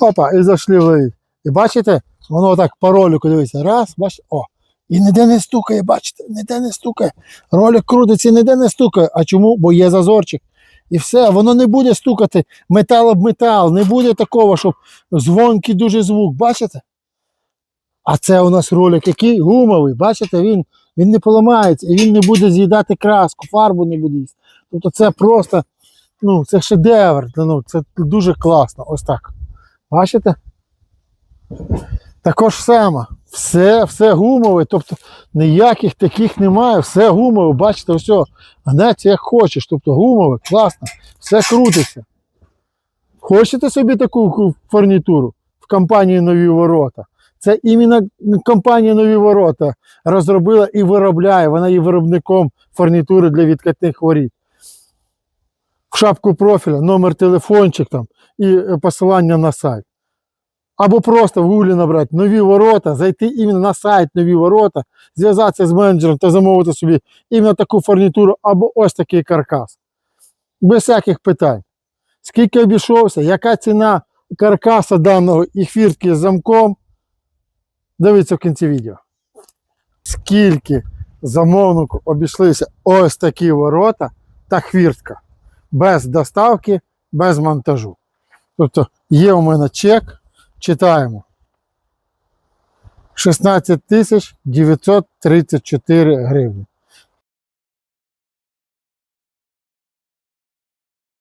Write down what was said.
Опа, і зайшли в ловіть. І бачите, воно так по ролику дивиться. Раз, бачите, о. І ніде не стукає, бачите, ніде не стукає. Ролик крутиться, ніде не стукає. А чому? Бо є зазорчик. І все, воно не буде стукати метал об метал, не буде такого, щоб дзвонкий дуже звук, бачите? А це у нас ролик який гумовий, бачите, він, він не поламається і він не буде з'їдати краску, фарбу не буде їсти. Тобто це просто, ну, це шедевр, ну, це дуже класно. Ось так. Бачите? Також саме. Все, все гумове, тобто ніяких таких немає, все гумове, бачите, все. Гнеться як хочеш, тобто гумове, класно, все крутиться. Хочете собі таку ку- фурнітуру в компанії Нові Ворота? Це іменно компанія Нові Ворота розробила і виробляє, вона є виробником фурнітури для відкатних воріт. В шапку профіля, номер телефончик там і е, посилання на сайт. Або просто в гуглі набрати нові ворота, зайти іменно на сайт нові ворота, зв'язатися з менеджером та замовити собі іменно таку фурнітуру або ось такий каркас. Без всяких питань. Скільки обійшовся, яка ціна каркаса даного і хвіртки з замком. Дивіться в кінці відео. Скільки замовнику обійшлися ось такі ворота та хвіртка. Без доставки, без монтажу. Тобто є у мене чек, читаємо. 16 тисяч 934 гривні.